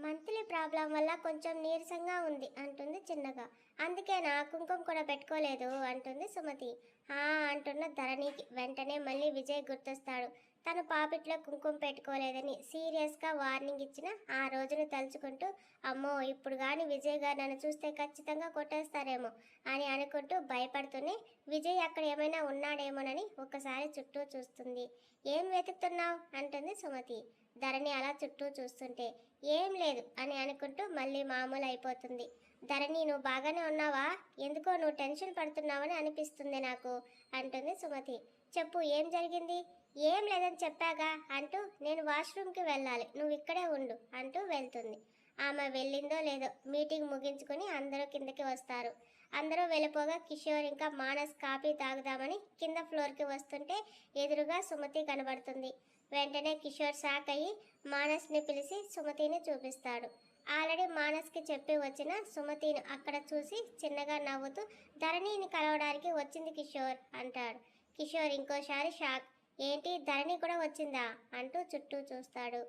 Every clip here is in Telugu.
మంత్లీ ప్రాబ్లం వల్ల కొంచెం నీరసంగా ఉంది అంటుంది చిన్నగా. అందుకేనా కుంకుమ కూడా పెట్టుకోలేదు అంటుంది సుమతి. ఆ అంటున్న ధరణికి వెంటనే మళ్ళీ విజయ్ గుర్తొస్తాడు. తను పాపిట్లో కుంకుమ పెట్టుకోలేదని సీరియస్గా వార్నింగ్ ఇచ్చిన ఆ రోజును తలుచుకుంటూ అమ్మో ఇప్పుడు కానీ విజయ్ గారు నన్ను చూస్తే ఖచ్చితంగా కొట్టేస్తారేమో అని అనుకుంటూ భయపడుతూనే విజయ్ అక్కడ ఏమైనా ఉన్నాడేమోనని ఒక్కసారి చుట్టూ చూస్తుంది. ఏం వెతుకుతున్నావు? అంటుంది సుమతి. ధరణి అలా చుట్టూ చూస్తుంటే ఏం లేదు అని అనుకుంటూ మళ్ళీ మామూలు అయిపోతుంది ధరణి నువ్వు బాగానే ఉన్నావా? ఎందుకో నువ్వు టెన్షన్ పడుతున్నావని అనిపిస్తుంది నాకు అంటుంది సుమతి. చెప్పు ఏం జరిగింది? ఏం లేదని చెప్పాగా? అంటూ నేను వాష్రూమ్కి వెళ్ళాలి నువ్వు ఇక్కడే ఉండు అంటూ వెళ్తుంది. ఆమె వెళ్ళిందో లేదో మీటింగ్ ముగించుకొని అందరూ కిందకి వస్తారు. అందరూ వెళ్ళిపోగా కిషోర్ ఇంకా మానస్ కాఫీ తాగుదామని కింద ఫ్లోర్కి వస్తుంటే ఎదురుగా సుమతి కనబడుతుంది. వెంటనే కిషోర్ షాక్ అయ్యి మానస్ని పిలిచి సుమతిని చూపిస్తాడు. ఆల్రెడీ మానస్కి చెప్పి వచ్చిన సుమతిని అక్కడ చూసి చిన్నగా నవ్వుతూ ధరణిని కలవడానికి వచ్చింది కిషోర్ అంటాడు. కిషోర్ ఇంకోసారి షాక్. ఏంటి ధరణి కూడా వచ్చిందా? అంటూ చుట్టూ చూస్తాడు.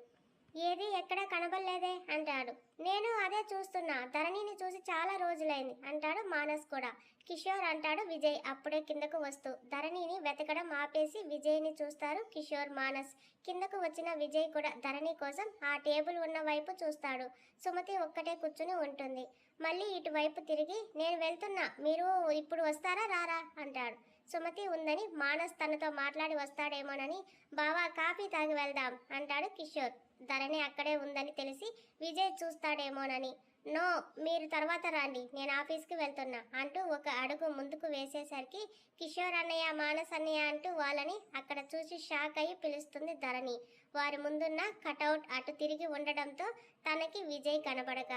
ఏది? ఎక్కడ కనబడలేదే అంటాడు. నేను అదే చూస్తున్నా. ధరణిని చూసి చాలా రోజులైంది. అంటాడు మానస్ కూడా. కిషోర్ అంటాడు విజయ్. అప్పుడే కిందకు వస్తూ. ధరణిని వెతకడం ఆపేసి విజయ్ని చూస్తారు కిషోర్ మానస్. కిందకు వచ్చిన విజయ్ కూడా ధరణి కోసం ఆ టేబుల్ ఉన్న వైపు చూస్తాడు. సుమతి ఒక్కటే కూర్చుని ఉంటుంది. మళ్ళీ ఇటువైపు తిరిగి నేను వెళ్తున్నా. మీరు ఇప్పుడు వస్తారా? రారా? అంటాడు. సుమతి ఉందని మానస్ తనతో మాట్లాడి వస్తాడేమోనని బావా కాఫీ తాగి వెళ్దాం అంటాడు కిషోర్. ధరణి అక్కడే ఉందని తెలిసి విజయ్ చూస్తాడేమోనని. నో మీరు తర్వాత రండి నేను ఆఫీస్కి వెళ్తున్నా అంటూ ఒక అడుగు ముందుకు వేసేసరికి కిషోర్ అన్నయ్య మానస్ అన్నయ్య అంటూ వాళ్ళని అక్కడ చూసి షాక్ అయ్యి పిలుస్తుంది ధరణి. వారి ముందున్న కటౌట్ అటు తిరిగి ఉండడంతో తనకి విజయ్ కనబడక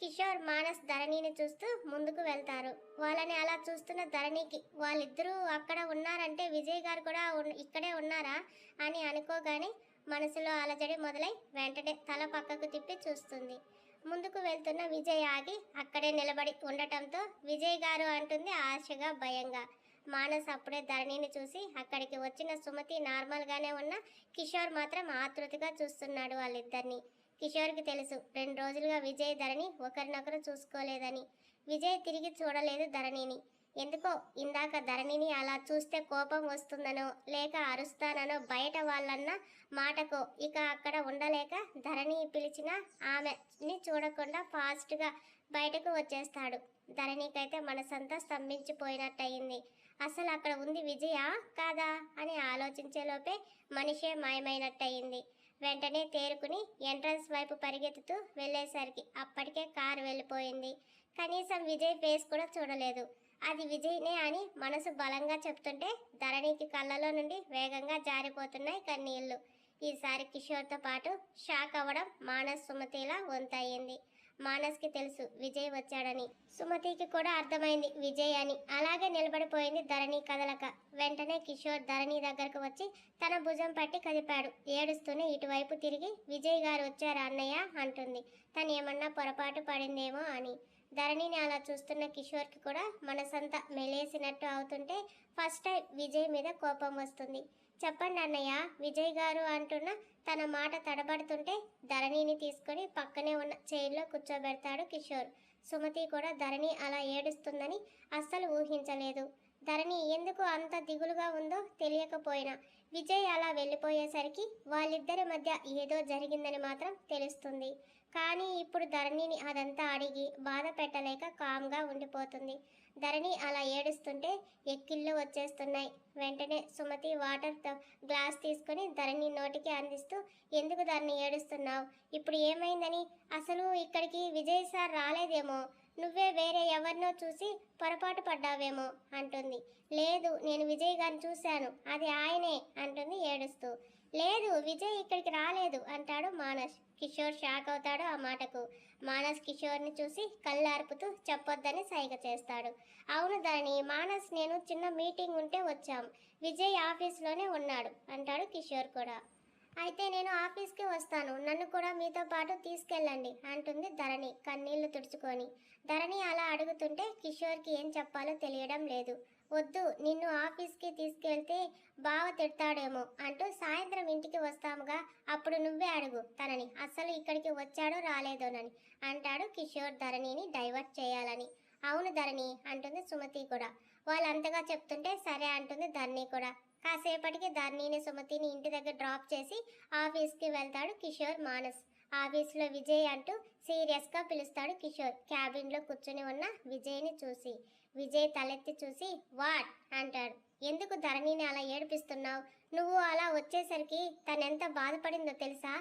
కిషోర్ మానస్ ధరణిని చూస్తూ ముందుకు వెళ్తారు. వాళ్ళని అలా చూస్తున్న ధరణికి వాళ్ళిద్దరూ అక్కడ ఉన్నారంటే విజయ్ గారు కూడా ఇక్కడే ఉన్నారా? అని అనుకోగానే మనసులో అలజడి మొదలై వెంటనే తల పక్కకు తిప్పి చూస్తుంది. ముందుకు వెళ్తున్న విజయ్ ఆగి అక్కడే నిలబడి ఉండటంతో విజయ్ గారు అంటుంది ఆశగా భయంగా. మానస్ అప్పుడే ధరణిని చూసి అక్కడికి వచ్చిన సుమతి నార్మల్గానే ఉన్న కిషోర్ మాత్రం ఆతృతగా చూస్తున్నాడు వాళ్ళిద్దరిని. కిషోర్కి తెలుసు. రెండు రోజులుగా విజయ్ ధరణి ఒకరినొకరు చూసుకోలేదని. విజయ్ తిరిగి చూడలేదు ధరణిని. ఎందుకో ఇందాక ధరణిని అలా చూస్తే కోపం వస్తుందనో లేక అరుస్తాననో బయట వాళ్ళన్న మాటకో ఇక అక్కడ ఉండలేక ధరణి పిలిచిన ఆమెని చూడకుండా ఫాస్ట్గా బయటకు వచ్చేస్తాడు. ధరణికైతే మనసంతా స్తంభించిపోయినట్టయింది. అసలు అక్కడ ఉంది విజయ కాదా అని ఆలోచించేలోపే మనిషే మాయమైనట్టయింది. వెంటనే తేరుకుని ఎంట్రన్స్ వైపు పరిగెత్తుతూ వెళ్ళేసరికి అప్పటికే కారు వెళ్ళిపోయింది. కనీసం విజయ్ ఫేస్ కూడా చూడలేదు. అది విజయ్నే అని మనసు బలంగా చెప్తుంటే ధరణికి కళ్ళలో నుండి వేగంగా జారిపోతున్నాయి కన్నీళ్ళు. ఈసారి కిషోర్తో పాటు షాక్ అవ్వడం మానస్ సుమతిలా వంతయింది. మానస్కి తెలుసు విజయ్ వచ్చాడని. సుమతికి కూడా అర్థమైంది విజయ్ అని. అలాగే నిలబడిపోయింది ధరణి కదలక. వెంటనే కిషోర్ ధరణి దగ్గరకు వచ్చి తన భుజం పట్టి కదిపాడు. ఏడుస్తూనే ఇటువైపు తిరిగి విజయ్ గారు వచ్చారు అన్నయ్య? అంటుంది. తను ఏమన్నా పొరపాటు పడిందేమో అని. ధరణిని అలా చూస్తున్న కిషోర్కి కూడా మనసంతా మెలేసినట్టు అవుతుంటే ఫస్ట్ టైం విజయ్ మీద కోపం వస్తుంది. చెప్పండి అన్నయ్య విజయ్ గారు అంటున్న తన మాట తడబడుతుంటే ధరణిని తీసుకొని పక్కనే ఉన్న చైర్లో కూర్చోబెడతాడు కిషోర్. సుమతి కూడా ధరణి అలా ఏడుస్తుందని అస్సలు ఊహించలేదు. ధరణి ఎందుకు అంత దిగులుగా ఉందో తెలియకపోయినా విజయ్ అలా వెళ్ళిపోయేసరికి వాళ్ళిద్దరి మధ్య ఏదో జరిగిందని మాత్రం తెలుస్తుంది. కానీ ఇప్పుడు ధరణిని అదంతా అడిగి బాధ పెట్టలేక కామ్గా ఉండిపోతుంది. ధరణి అలా ఏడుస్తుంటే ఎక్కిళ్ళు వచ్చేస్తున్నాయి. వెంటనే సుమతి వాటర్ గ్లాస్ తీసుకొని ధరణి నోటికి అందిస్తూ ఎందుకు ధరణి ఏడుస్తున్నావు? ఇప్పుడు ఏమైందని? అసలు ఇక్కడికి విజయ్ సార్ రాలేదేమో? నువ్వే వేరే ఎవరినో చూసి పొరపాటు పడ్డావేమో? అంటుంది. లేదు నేను విజయ్ గారిని చూశాను. అది ఆయనే అంటుంది ఏడుస్తూ. లేదు విజయ్ ఇక్కడికి రాలేదు అంటాడు మానస్. కిషోర్ షాక్ అవుతాడు ఆ మాటకు. మానస్ కిషోర్ని చూసి కళ్ళార్పుతూ చెప్పొద్దని సైగ చేస్తాడు. అవును దాని మానస్ నేను చిన్న మీటింగ్ ఉంటే వచ్చాం. విజయ్ ఆఫీస్లోనే ఉన్నాడు అంటాడు కిషోర్ కూడా. అయితే నేను ఆఫీస్కి వస్తాను నన్ను కూడా మీతో పాటు తీసుకెళ్ళండి అంటుంది ధరణి కన్నీళ్ళు తుడుచుకొని. ధరణి అలా అడుగుతుంటే కిషోర్కి ఏం చెప్పాలో తెలియడం లేదు. వద్దు నిన్ను ఆఫీస్కి తీసుకెళ్తే బావ తిడతాడేమో అంటూ సాయంత్రం ఇంటికి వస్తాముగా అప్పుడు నువ్వే అడుగు తనని అస్సలు ఇక్కడికి వచ్చాడో రాలేదోనని అంటాడు కిషోర్ ధరణిని డైవర్ట్ చేయాలని. అవును ధరణి అంటుంది సుమతి కూడా. వాళ్ళంతగా చెప్తుంటే సరే అంటుంది ధరణి కూడా. కాసేపటికి ధరణిని సుమతిని ఇంటి దగ్గర డ్రాప్ చేసి ఆఫీస్కి వెళ్తాడు కిషోర్ మానస్. ఆఫీస్లో విజయ్ అంటూ సీరియస్గా పిలుస్తాడు కిషోర్. క్యాబిన్లో కూర్చుని ఉన్న విజయ్ని చూసి. విజయ్ తలెత్తి చూసి వాట్? అంటాడు. ఎందుకు ధరణిని అలా ఏడిపిస్తున్నావు? నువ్వు అలా వచ్చేసరికి తనెంత బాధపడిందో తెలుసా?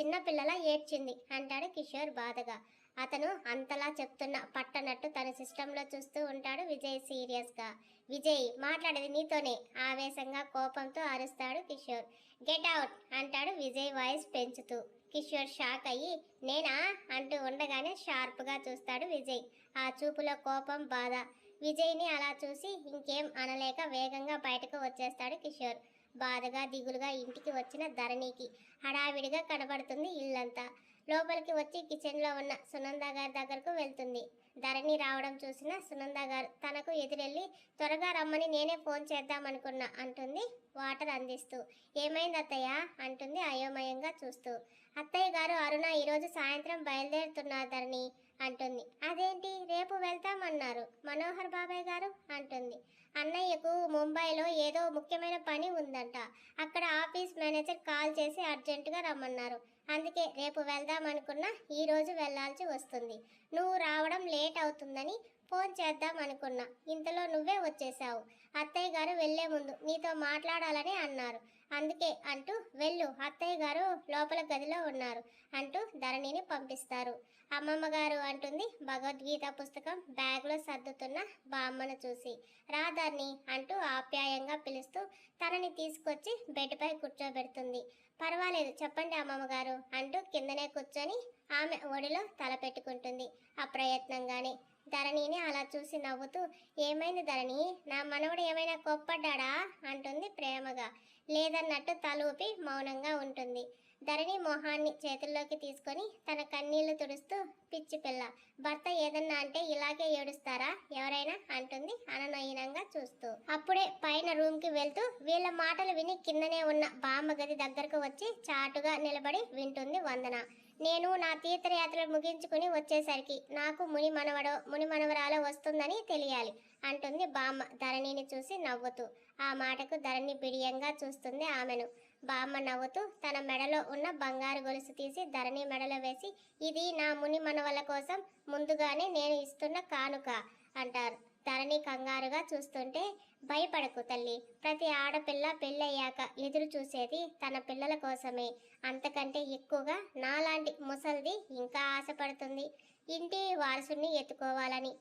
చిన్నపిల్లలా ఏడ్చింది అంటాడు కిషోర్ బాధగా. అతను అంతలా చెప్తున్న పట్టనట్టు తన సిస్టంలో చూస్తూ ఉంటాడు విజయ్ సీరియస్గా. విజయ్ మాట్లాడేది నీతోనే ఆవేశంగా కోపంతో అరుస్తాడు కిషోర్. గెట్ అవుట్ అంటాడు విజయ్ వాయిస్ పెంచుతూ. కిషోర్ షాక్ అయ్యి నేనా? అంటూ ఉండగానే షార్ప్గా చూస్తాడు విజయ్. ఆ చూపులో కోపం బాధ. విజయ్ని అలా చూసి ఇంకేం అనలేక వేగంగా బయటకు వచ్చేస్తాడు కిషోర్. బాధగా దిగులుగా ఇంటికి వచ్చిన ధరణికి హడావిడిగా కనబడుతుంది ఇల్లంతా. లోపలికి వచ్చి కిచెన్లో ఉన్న సునంద గారి దగ్గరకు వెళ్తుంది. ధరణి రావడం చూసిన సునంద గారు తనకు ఎదురెళ్ళి త్వరగా రమ్మని నేనే ఫోన్ చేద్దామనుకున్నా అంటుంది వాటర్ అందిస్తూ. ఏమైంది అత్తయ్య? అంటుంది అయోమయంగా చూస్తూ. అత్తయ్య గారు అరుణ ఈరోజు సాయంత్రం బయలుదేరుతున్నారు ధరణి. అంటుంది. అదేంటి? రేపు వెళ్తామన్నారు మనోహర్ బాబాయ్ గారు అంటుంది. అన్నయ్యకు ముంబైలో ఏదో ముఖ్యమైన పని ఉందంట. అక్కడ ఆఫీస్ మేనేజర్ కాల్ చేసి అర్జెంటుగా రమ్మన్నారు. అందుకే రేపు వెళ్దాం అనుకున్నా ఈ వెళ్ళాల్సి వస్తుంది. నువ్వు రావడం లేట్ అవుతుందని ఫోన్ చేద్దాం అనుకున్నా ఇంతలో నువ్వే వచ్చేసావు అత్తయ్య గారు వెళ్ళే ముందు నీతో మాట్లాడాలని అన్నారు. అందుకే అంటూ వెళ్ళు అత్తయ్య గారు లోపల గదిలో ఉన్నారు అంటూ ధరణిని పంపిస్తారు. అమ్మమ్మ గారు అంటుంది భగవద్గీత పుస్తకం బ్యాగ్లో సర్దుతున్న బామ్మను చూసి. రాధర్ని అంటూ ఆప్యాయంగా పిలుస్తూ తనని తీసుకొచ్చి బెడ్పై కూర్చోబెడుతుంది. పర్వాలేదు చెప్పండి అమ్మమ్మ గారు అంటూ కిందనే కూర్చొని ఆమె ఒడిలో తల పెట్టుకుంటుంది. అప్రయత్నంగానే ధరణిని అలా చూసి నవ్వుతూ ఏమైంది ధరణి? నా మనవడు ఏమైనా కోప్పడ్డాడా? అంటుంది ప్రేమగా. లేదన్నట్టు తలూపి మౌనంగా ఉంటుంది. ధరణి మొహాన్ని చేతుల్లోకి తీసుకొని తన కన్నీళ్ళు తుడుస్తూ పిచ్చి పిల్ల భర్త ఏదన్నా అంటే ఇలాగే ఏడుస్తారా? ఎవరైనా? అంటుంది అననయనంగా చూస్తూ. అప్పుడే పైన రూమ్కి వెళ్తూ వీళ్ళ మాటలు విని కిందనే ఉన్న బామ్మ గది దగ్గరకు వచ్చి చాటుగా నిలబడి వింటుంది వందన. నేను నా తీర్థయాత్రలు ముగించుకుని వచ్చేసరికి నాకు ముని మనవడో ముని మనవరాలో వస్తుందని తెలియాలి అంటుంది బామ్మ ధరణిని చూసి నవ్వుతూ. ఆ మాటకు ధరణి బిడియంగా చూస్తుంది ఆమెను. బామ్మ నవ్వుతూ తన మెడలో ఉన్న బంగారు గొలుసు తీసి ధరణి మెడలో వేసి ఇది నా ముని మనవల కోసం ముందుగానే నేను ఇస్తున్న కానుక అంటారు. ధరణి కంగారుగా చూస్తుంటే భయపడకు తల్లి. ప్రతి ఆడపిల్ల పెళ్ళయ్యాక ఎదురు చూసేది తన పిల్లల కోసమే. అంతకంటే ఎక్కువగా నాలాంటి ముసల్ది ఇంకా ఆశపడుతుంది. ఇంటి వారసుని ఎత్తుకోవాలని.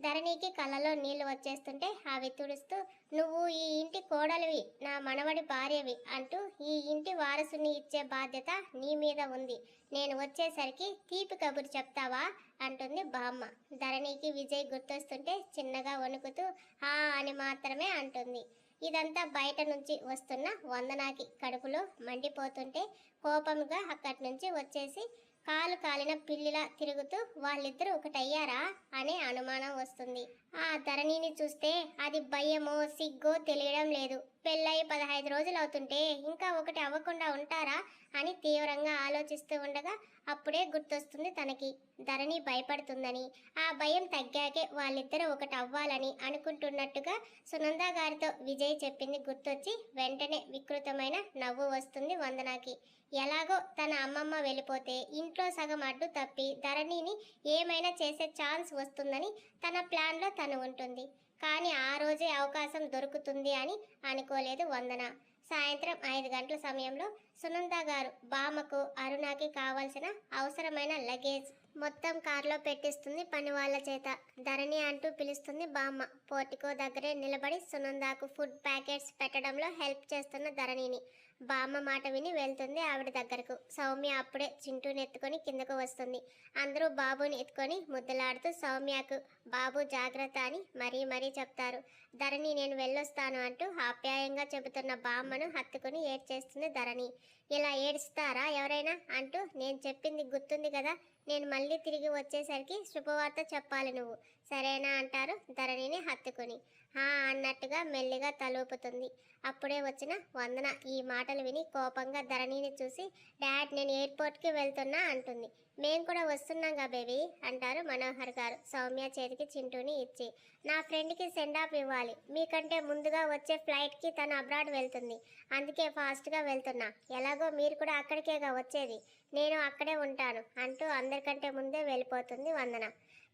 ధరణికి కళ్ళలో నీళ్ళు వచ్చేస్తుంటే అవి తుడుస్తూ నువ్వు ఈ ఇంటి కోడలివి నా మనవడి భార్యవి అంటూ ఈ ఇంటి వారసుని ఇచ్చే బాధ్యత నీ మీద ఉంది. నేను వచ్చేసరికి తీపి కబురు చెప్తావా? అంటుంది బామ్మ. ధరణికి విజయ్ గుర్తొస్తుంటే చిన్నగా వణుకుతూ ఆ అని మాత్రమే అంటుంది. ఇదంతా బయట నుంచి వస్తున్న వందనాకి కడుపులో మండిపోతుంటే కోపంగా అక్కడి నుంచి వచ్చేసి కాలు కాలిన పిల్లిలా తిరుగుతూ వాళ్ళిద్దరూ ఒకటయ్యారా అనే అనుమానం వస్తుంది. ఆ ధరణిని చూస్తే అది భయమో సిగ్గో తెలియడం లేదు. పెళ్ళయి పదహైదు రోజులు అవుతుంటే ఇంకా ఒకటి అవ్వకుండా ఉంటారా అని తీవ్రంగా ఆలోచిస్తూ ఉండగా అప్పుడే గుర్తొస్తుంది తనకి. ధరణి భయపడుతుందని. ఆ భయం తగ్గాకే వాళ్ళిద్దరూ ఒకటి అవ్వాలని అనుకుంటున్నట్టుగా సునంద గారితో విజయ్ చెప్పింది గుర్తొచ్చి వెంటనే వికృతమైన నవ్వు వస్తుంది వందనాకి. ఎలాగో తన అమ్మమ్మ వెళ్ళిపోతే ఇంట్లో సగం అడ్డు తప్పి ధరణిని ఏమైనా చేసే ఛాన్స్ వస్తుందని తన ప్లాన్లో తను ఉంటుంది. కానీ ఆ రోజే అవకాశం దొరుకుతుంది అని అనుకోలేదు వందన. సాయంత్రం ఐదు గంటల సమయంలో సునంద గారు బామకు అరుణాకి కావలసిన అవసరమైన లగేజ్ మొత్తం కారులో పెట్టిస్తుంది పని వాళ్ళ చేత. ధరణి అంటూ పిలుస్తుంది బామ్మ. పోర్టికో దగ్గరే నిలబడి సునందాకు ఫుడ్ ప్యాకెట్స్ పెట్టడంలో హెల్ప్ చేస్తున్న ధరణిని. బామ్మ మాట విని వెళ్తుంది ఆవిడ దగ్గరకు. సౌమ్య అప్పుడే చింటూని ఎత్తుకొని కిందకు వస్తుంది. అందరూ బాబుని ఎత్తుకొని ముద్దలాడుతూ సౌమ్యకు బాబు జాగ్రత్త అని మరీ మరీ చెప్తారు. ధరణి నేను వెళ్ళొస్తాను అంటూ ఆప్యాయంగా చెబుతున్న బామ్మను హత్తుకుని ఏడ్చేస్తుంది ధరణి. ఇలా ఏడుస్తారా ఎవరైనా? అంటూ నేను చెప్పింది గుర్తుంది కదా నేను మళ్ళీ తిరిగి వచ్చేసరికి శుభవార్త చెప్పాలి నువ్వు. సరేనా అంటారు ధరణిని హత్తుకుని. హా అన్నట్టుగా మెల్లిగా తలూపుతుంది. అప్పుడే వచ్చిన వందన ఈ మాటలు విని కోపంగా ధరణిని చూసి డాడ్ నేను ఎయిర్పోర్ట్కి వెళ్తున్నా అంటుంది. మేం కూడా వస్తున్నాంగా బేబీ అంటారు మనోహర్ గారు సౌమ్య చేతికి చింటూని ఇచ్చి. నా ఫ్రెండ్కి సెండ్ ఆఫ్ ఇవ్వాలి. మీకంటే ముందుగా వచ్చే ఫ్లైట్కి తను అబ్రాడ్ వెళ్తుంది. అందుకే ఫాస్ట్గా వెళ్తున్నా. ఎలాగో మీరు కూడా అక్కడికేగా వచ్చేది. నేను అక్కడే ఉంటాను అంటూ అందరికంటే ముందే వెళ్ళిపోతుంది వందన.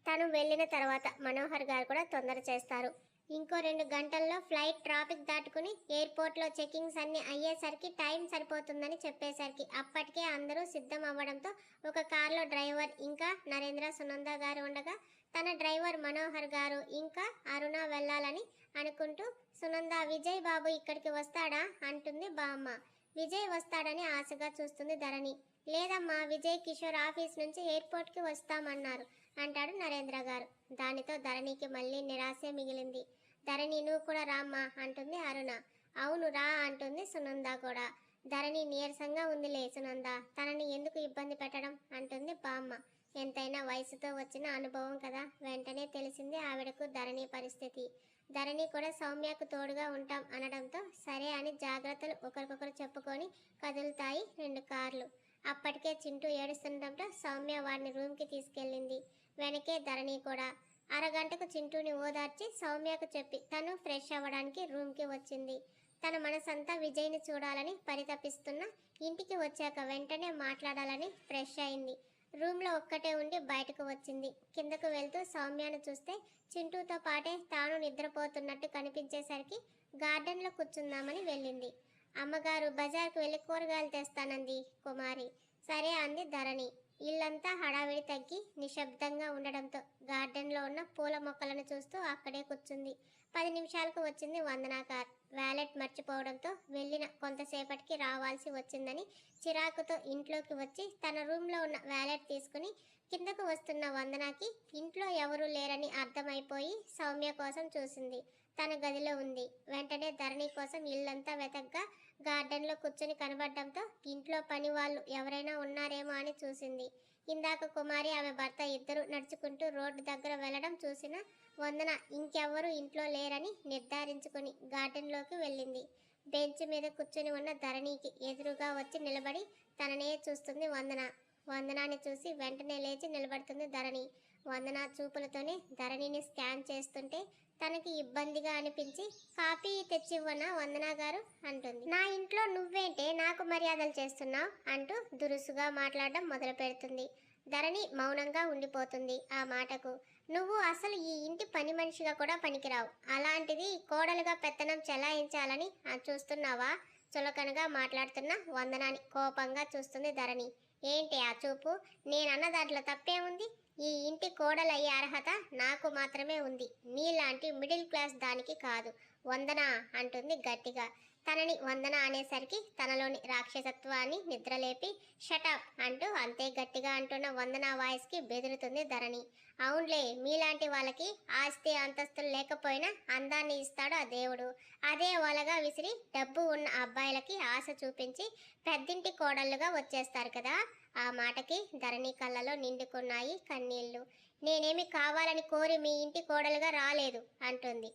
తను వెళ్ళిన తర్వాత మనోహర్ గారు కూడా తొందర చేస్తారు. ఇంకో రెండు గంటల్లో ఫ్లైట్ ట్రాఫిక్ దాటుకుని ఎయిర్పోర్ట్లో చెకింగ్స్ అన్ని అయ్యేసరికి టైం సరిపోతుందని చెప్పేసరికి అప్పటికే అందరూ సిద్ధం అవ్వడంతో ఒక కార్లో డ్రైవర్ ఇంకా నరేంద్ర సునంద గారు ఉండగా తన డ్రైవర్ మనోహర్ గారు ఇంకా అరుణ వెళ్ళాలని అనుకుంటూ సునంద విజయ్ బాబు ఇక్కడికి వస్తాడా? అంటుంది బామ్మ. విజయ్ వస్తాడని ఆశగా చూస్తుంది ధరణి. లేదమ్మా విజయ్ కిషోర్ ఆఫీస్ నుంచి ఎయిర్పోర్ట్కి వస్తామన్నారు. అంటాడు నరేంద్ర గారు. దానితో ధరణికి మళ్ళీ నిరాశే మిగిలింది. ధరణి నువ్వు కూడా రామ్మా అంటుంది అరుణ. అవును రా అంటుంది సునంద కూడా. ధరణి నీరసంగా ఉందిలే సునంద. తనని ఎందుకు ఇబ్బంది పెట్టడం? అంటుంది బామ్మ. ఎంతైనా వయసుతో వచ్చిన అనుభవం కదా. వెంటనే తెలిసింది ఆవిడకు ధరణి పరిస్థితి. ధరణి కూడా సౌమ్యకు తోడుగా ఉంటాం అనడంతో సరే అని జాగ్రత్తలు ఒకరికొకరు చెప్పుకొని కదులుతాయి రెండు కార్లు. అప్పటికే చింటూ ఏడుస్తుండటంతో సౌమ్య వాడిని రూమ్కి తీసుకెళ్ళింది. వెనకే ధరణి కూడా. అరగంటకు చింటూని ఓదార్చి సౌమ్యకు చెప్పి తను ఫ్రెష్ అవ్వడానికి రూమ్కి వచ్చింది. తన మనసంతా విజయ్ని చూడాలని పరితపిస్తున్న ఇంటికి వచ్చాక వెంటనే మాట్లాడాలని ఫ్రెష్ అయింది. రూమ్లో ఒక్కటే ఉండి బయటకు వచ్చింది. కిందకు వెళ్తూ సౌమ్యను చూస్తే చింటూతో పాటే తాను నిద్రపోతున్నట్టు కనిపించేసరికి గార్డెన్లో కూర్చుందామని వెళ్ళింది. అమ్మగారు బజార్కు వెళ్ళి కూరగాయలు తెస్తానంది కుమారి. సరే అంది ధరణి. ఇల్లంతా హడావిడి తగ్గి నిశ్శబ్దంగా ఉండడంతో గార్డెన్లో ఉన్న పూల మొక్కలను చూస్తూ అక్కడే కూర్చుంది. పది నిమిషాలకు వచ్చింది వందనా కార్ వ్యాలెట్ మర్చిపోవడంతో వెళ్ళిన కొంతసేపటికి రావాల్సి వచ్చిందని చిరాకుతో ఇంట్లోకి వచ్చి తన రూమ్లో ఉన్న వ్యాలెట్ తీసుకుని కిందకు వస్తున్న వందనాకి ఇంట్లో ఎవరూ లేరని అర్థమైపోయి సౌమ్య కోసం చూసింది. తన గదిలో ఉంది. వెంటనే ధరణి కోసం ఇల్లంతా వెతగ్గా గార్డెన్లో కూర్చొని కనబడడంతో ఇంట్లో పని వాళ్ళు ఎవరైనా ఉన్నారేమో అని చూసింది. ఇందాక కుమారి ఆమె భర్త ఇద్దరు నడుచుకుంటూ రోడ్డు దగ్గర వెళ్ళడం చూసిన వందన ఇంకెవ్వరూ ఇంట్లో లేరని నిర్ధారించుకుని గార్డెన్లోకి వెళ్ళింది. బెంచ్ మీద కూర్చొని ఉన్న ధరణికి ఎదురుగా వచ్చి నిలబడి తననే చూస్తుంది వందన. వందనాన్ని చూసి వెంటనే లేచి నిలబడుతుంది ధరణి. వందన చూపులతోనే ధరణిని స్కాన్ చేస్తుంటే తనకి ఇబ్బందిగా అనిపించి కాపీ తెచ్చివ్వనా వందనా గారు? అంటుంది. నా ఇంట్లో నువ్వేంటే నాకు మర్యాదలు చేస్తున్నావు? అంటూ దురుసుగా మాట్లాడడం మొదలు పెడుతుంది. ధరణి మౌనంగా ఉండిపోతుంది ఆ మాటకు. నువ్వు అసలు ఈ ఇంటి పని మనిషిగా కూడా పనికిరావు. అలాంటిది కోడలుగా పెత్తనం చెలాయించాలని చూస్తున్నావా? చులకనగా మాట్లాడుతున్న వందనాన్ని కోపంగా చూస్తుంది ధరణి. ఏంటి ఆ చూపు? నేనన్న దాంట్లో తప్పే ఉంది ఈ ఇంటి కోడలయ్యే అర్హత నాకు మాత్రమే ఉంది. నీలాంటి మిడిల్ క్లాస్ దానికి కాదు. వందన అంటుంది గట్టిగా. తనని వందన అనేసరికి తనలోని రాక్షసత్వాన్ని నిద్రలేపి షటప్ అంటూ అంతే గట్టిగా అంటున్న వందన వాయిస్కి బెదురుతుంది ధరణి. అవునులే మీలాంటి వాళ్ళకి ఆస్తి అంతస్తులు లేకపోయినా అందాన్ని ఇస్తాడు ఆ దేవుడు. అదే వలగా విసిరి డబ్బు ఉన్న అబ్బాయిలకి ఆశ చూపించి పెద్దింటి కోడళ్ళుగా వచ్చేస్తారు కదా. ఆ మాటకి ధరణి కళ్ళలో నిండుకున్నాయి కన్నీళ్ళు. నేనేమి కావాలని కోరి మీ ఇంటి కోడలుగా రాలేదు అంటుంది.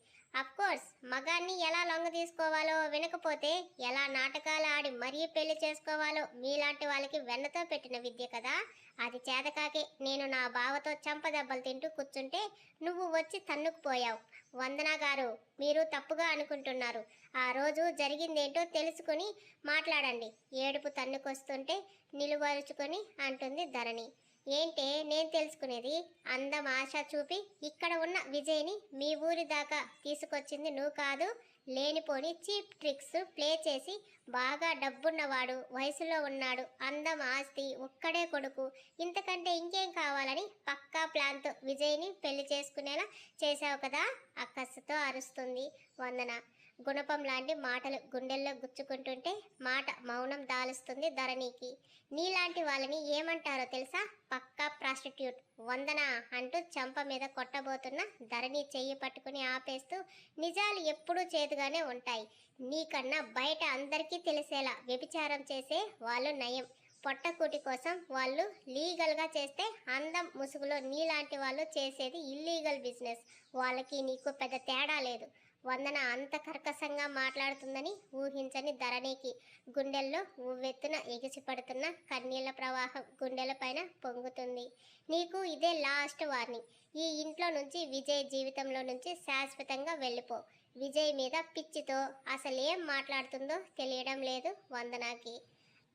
కోర్స్ మగాన్ని ఎలా లొంగ తీసుకోవాలో వినకపోతే ఎలా నాటకాలు ఆడి మరీ పెళ్ళి చేసుకోవాలో మీలాంటి వాళ్ళకి వెన్నతో పెట్టిన విద్య కదా. అది చేతకాకే నేను నా బావతో చంపదెబ్బలు తింటూ కూర్చుంటే నువ్వు వచ్చి తన్నుకుపోయావు. వందనా గారు మీరు తప్పుగా అనుకుంటున్నారు. ఆ రోజు జరిగిందేంటో తెలుసుకుని మాట్లాడండి. ఏడుపు తన్నుకొస్తుంటే నిలువరుచుకొని అంటుంది ధరణి. ఏంటే నేను తెలుసుకునేది? అందం ఆశ చూపి ఇక్కడ ఉన్న విజయ్ని మీ ఊరి దాకా తీసుకొచ్చింది నువ్వు కాదు. లేనిపోని చీప్ ట్రిక్స్ ప్లే చేసి బాగా డబ్బున్నవాడు వయసులో ఉన్నాడు అందం ఆస్తి ఒక్కడే కొడుకు ఇంతకంటే ఇంకేం కావాలని పక్కా ప్లాన్తో విజయ్ని పెళ్ళి చేసుకునేలా చేశావు కదా అక్కస్సుతో అరుస్తుంది వందన. గుణపం లాంటి మాటలు గుండెల్లో గుచ్చుకుంటుంటే మాట మౌనం దాలుస్తుంది ధరణికి. నీలాంటి వాళ్ళని ఏమంటారో తెలుసా? పక్కా ప్రాస్టిట్యూట్. వందన అంటూ చంప మీద కొట్టబోతున్న ధరణి చెయ్యి పట్టుకుని ఆపేస్తూ నిజాలు ఎప్పుడూ చేదుగానే ఉంటాయి. నీకన్నా బయట అందరికీ తెలిసేలా వ్యభిచారం చేసే వాళ్ళు నయం. పొట్టకూటి కోసం వాళ్ళు లీగల్గా చేస్తే అందం ముసుగులో నీలాంటి వాళ్ళు చేసేది ఇల్లీగల్ బిజినెస్. వాళ్ళకి నీకు పెద్ద తేడా లేదు. వందన అంత కర్కశంగా మాట్లాడుతుందని ఊహించని ధరణికి గుండెల్లో ఉవ్వెత్తున ఎగిసిపడుతున్న కన్నీళ్ళ ప్రవాహం గుండెలపైన పొంగుతుంది. నీకు ఇదే లాస్ట్ వార్నింగ్. ఈ ఇంట్లో నుంచి విజయ్ జీవితంలో నుంచి శాశ్వతంగా వెళ్ళిపో. విజయ్ మీద పిచ్చితో అసలేం మాట్లాడుతుందో తెలియడం లేదు వందనాకి.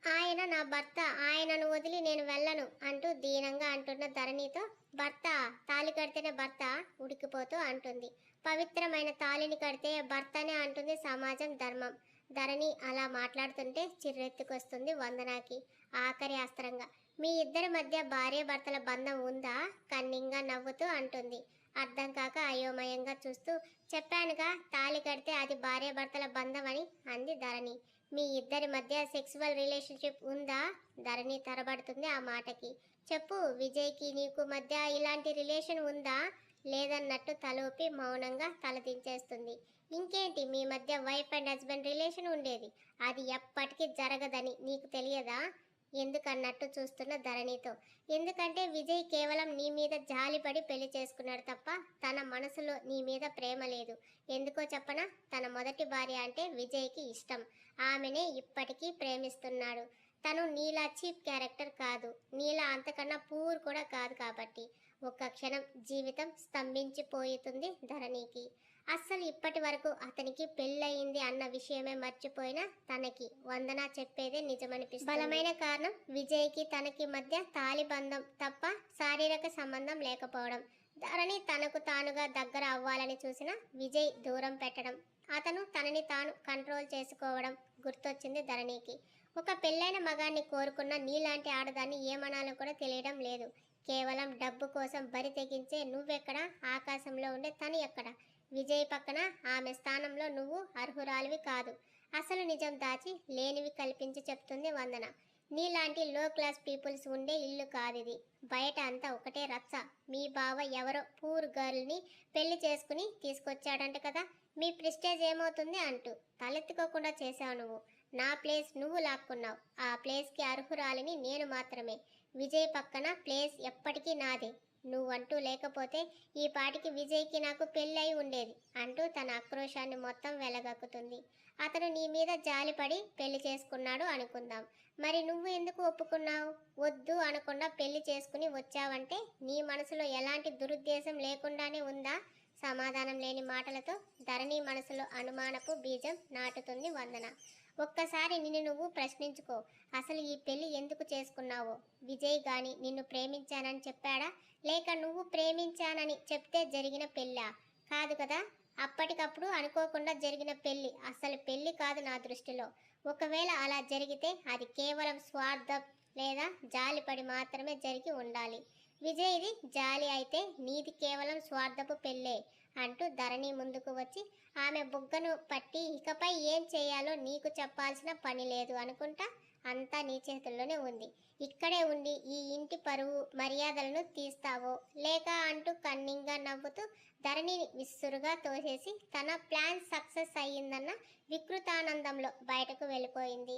ఆయన నా భర్త ఆయనను వదిలి నేను వెళ్ళను అంటూ దీనంగా అంటున్న ధరణితో భర్త తాళి కడితేనే భర్త ఉడికిపోతూ అంటుంది. పవిత్రమైన తాళిని కడితే భర్తనే అంటుంది సమాజం ధర్మం. ధరణి అలా మాట్లాడుతుంటే చిర్రెత్తుకొస్తుంది వందనాకి ఆఖరి అస్త్రంగా. మీ ఇద్దరి మధ్య భార్య భర్తల బంధం ఉందా? కన్నింగా నవ్వుతూ అంటుంది. అర్థం కాక అయోమయంగా చూస్తూ చెప్పానుగా తాళి కడితే అది భార్య భర్తల బంధం అని అంది ధరణి. మీ ఇద్దరి మధ్య సెక్సువల్ రిలేషన్షిప్ ఉందా? ధరణి తరబడుతుంది ఆ మాటకి. చెప్పు విజయ్కి నీకు మధ్య ఇలాంటి రిలేషన్ ఉందా? లేదన్నట్టు తలూపి మౌనంగా తలదించేస్తుంది ఇంకేంటి? మీ మధ్య వైఫ్ అండ్ హస్బెండ్ రిలేషన్ ఉండేది. అది ఎప్పటికీ జరగదని నీకు తెలియదా? ఎందుకన్నట్టు చూస్తున్న ధరణితో. ఎందుకంటే విజయ్ కేవలం నీ మీద జాలిపడి పెళ్ళి చేసుకున్నాడు తప్ప తన మనసులో నీ మీద ప్రేమ లేదు. ఎందుకో చెప్పనా? తన మొదటి భార్య అంటే విజయ్కి ఇష్టం. ఆమెనే ఇప్పటికీ ప్రేమిస్తున్నాడు. తను నీలా చీప్ క్యారెక్టర్ కాదు. నీలా అంతకన్నా పూర్ కూడా కాదు కాబట్టి. ఒక్క క్షణం జీవితం స్తంభించిపోతుంది ధరణికి. అస్సలు ఇప్పటి వరకు అతనికి పెళ్ళయింది అన్న విషయమే మర్చిపోయిన తనకి వందన చెప్పేదే నిజమనిపిస్తుంది. బలమైన కారణం విజయ్కి తనకి మధ్య తాలిబంధం తప్ప శారీరక సంబంధం లేకపోవడం. ధరణి తనకు తానుగా దగ్గర అవ్వాలని చూసిన విజయ్ దూరం పెట్టడం. అతను తనని తాను కంట్రోల్ చేసుకోవడం గుర్తొచ్చింది ధరణికి. ఒక పెళ్ళైన మగాన్ని కోరుకున్న నీలాంటి ఆడదాన్ని ఏమనాలో కూడా తెలియడం లేదు. కేవలం డబ్బు కోసం బరి తెగించే నువ్వెక్కడ? ఆకాశంలో ఉండే తను ఎక్కడ? విజయ్ పక్కన ఆమె స్థానంలో నువ్వు అర్హురాలివి కాదు. అసలు నిజం దాచి లేనివి కల్పించి చెప్తుంది వందన. నీలాంటి లో క్లాస్ పీపుల్స్ ఉండే ఇల్లు కాదిది. బయట అంతా ఒకటే రచ్చ. మీ బావ ఎవరో పూర్ గర్ల్ని పెళ్ళి చేసుకుని తీసుకొచ్చాడంట కదా? మీ ప్రిస్టేజ్ ఏమవుతుంది అంటూ తలెత్తుకోకుండా చేశావు నువ్వు. నా ప్లేస్ నువ్వు లాక్కున్నావు. ఆ ప్లేస్కి అర్హురాలిని నేను మాత్రమే. విజయ్ పక్కన ప్లేస్ ఎప్పటికీ నాదే. నువ్వంటూ లేకపోతే ఈ పాటికి విజయ్కి నాకు పెళ్ళై ఉండేది అంటూ తన ఆక్రోశాన్ని మొత్తం వెలగక్కుతుంది. అతను నీ మీద జాలిపడి పెళ్ళి చేసుకున్నాడు అనుకుందాం. మరి నువ్వు ఎందుకు ఒప్పుకున్నావు? వద్దు అనకుండా పెళ్ళి చేసుకుని వచ్చావంటే నీ మనసులో ఎలాంటి దురుద్దేశం లేకుండానే ఉందా? సమాధానం లేని మాటలతో ధరణి మనసులో అనుమానపు బీజం నాటుతుంది వందన. ఒక్కసారి నిన్ను నువ్వు ప్రశ్నించుకో. అసలు ఈ పెళ్ళి ఎందుకు చేసుకున్నావో? విజయ్ గాని నిన్ను ప్రేమించానని చెప్పాడా? లేక నువ్వు ప్రేమించానని చెప్తే జరిగిన పెళ్ళా? కాదు కదా? అప్పటికప్పుడు అనుకోకుండా జరిగిన పెళ్ళి అసలు పెళ్ళి కాదు నా దృష్టిలో. ఒకవేళ అలా జరిగితే అది కేవలం స్వార్థం లేదా జాలిపడి మాత్రమే జరిగి ఉండాలి. విజయ్ది జాలి అయితే నీది కేవలం స్వార్థపు పెళ్ళే. అంటూ ధరణి ముందుకు వచ్చి ఆమె బుగ్గను పట్టి ఇకపై ఏం చేయాలో నీకు చెప్పాల్సిన పని లేదు అనుకుంటా అంతా నీ చేతుల్లోనే ఉంది. ఇక్కడే ఉండి ఈ ఇంటి పరువు మర్యాదలను తీస్తావో? లేక అంటూ కన్నింగా నవ్వుతూ ధరణిని విస్సురుగా తోసేసి తన ప్లాన్ సక్సెస్ అయ్యిందన్న వికృతానందంలో బయటకు వెళ్ళిపోయింది.